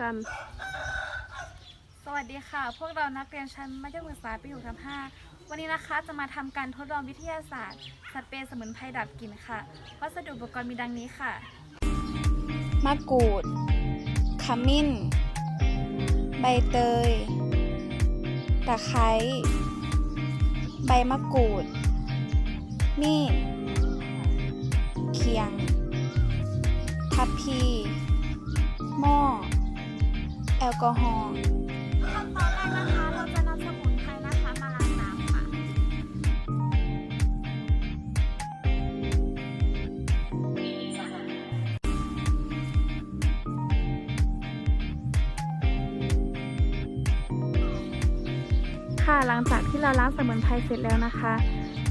กันสวัสดีค่ะ พวกเรานักเรียนชั้นมัธยมศึกษาปีหกทับห้าวันนี้นะคะจะมาทำการทดลองวิทยาศาสตร์สเปรย์สมุนไพรดับกลิ่นค่ะ วัสดุอุปกรณ์มีดังนี้ค่ะ มะกรูด ขมิ้น ใบเตย ตะไคร้ ใบมะกรูด มีดเขียง ทัพพีหม้อ แอลกอฮอล์ขั้นตอนแรกนะคะ เราจะนำสมุนไพรนะคะมาล้างน้ำค่ะ ค่ะหลังจากที่เราล้างสมุนไพรเสร็จแล้วนะคะ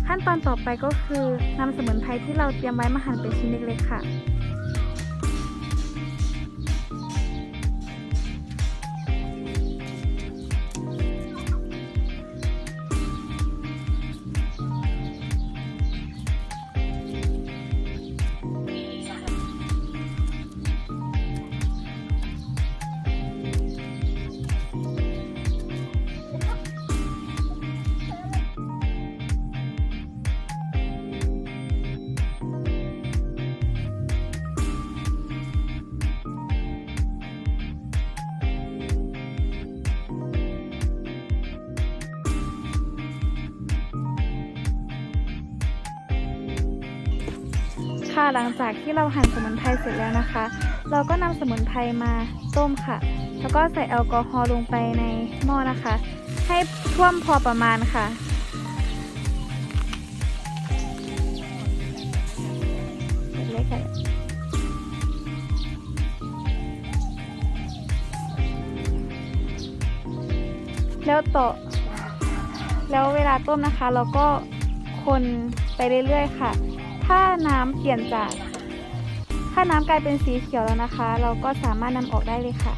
ขั้นตอนต่อไปก็คือนำสมุนไพรที่เราเตรียมไว้มาหั่นเป็นชิ้นเล็กๆค่ะ ค่ะ หลังจากที่เราหั่นสมุนไพรเสร็จแล้วนะคะ เราก็นำสมุนไพรมาต้มค่ะ แล้วก็ใส่แอลกอฮอล์ลงไปในหม้อนะคะ ให้ท่วมพอประมาณค่ะเล็กๆค่ะแล้วต่อแล้วเวลาต้มนะคะ เราก็คนไปเรื่อยๆค่ะ ถ้าน้ำเปลี่ยนจากถ้าน้ำกลายเป็นสีเขียวแล้วนะคะ เราก็สามารถนำออกได้เลยค่ะ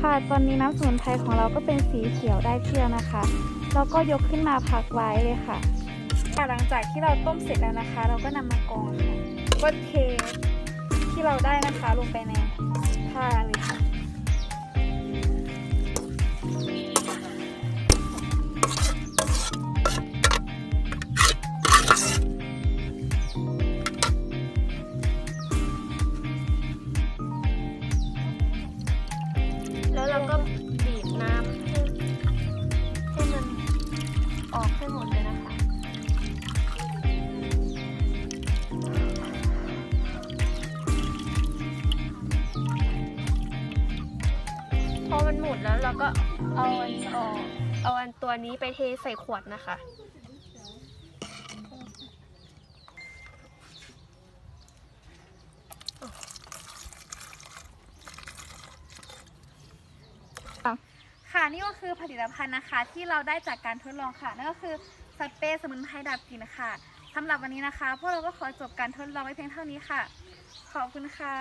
ค่ะตอนนี้น้ำสมุนไพรของเราก็เป็นสีเขียวได้ที่แล้วนะคะ เราก็ยกขึ้นมาพักไว้เลยค่ะค่ะหลังจากที่เราต้มเสร็จแล้วนะคะ เราก็นำมากรองค่ะก็เทที่เราได้นะคะลงไปในผ้าเลยค่ะ พอมันหมดแล้วเราก็เอาอันออกเอาอันตัวนี้ไปเทใส่ขวดนะคะ ค่ะนี่ก็คือผลิตภัณฑ์นะคะ ที่เราได้จากการทดลองค่ะนั่นก็คือสเปรย์สมุนไพรดับกลิ่นค่ะสำหรับวันนี้นะคะ พวกเราก็ขอจบการทดลองไว้เพียงเท่านี้ค่ะ ขอบคุณค่ะ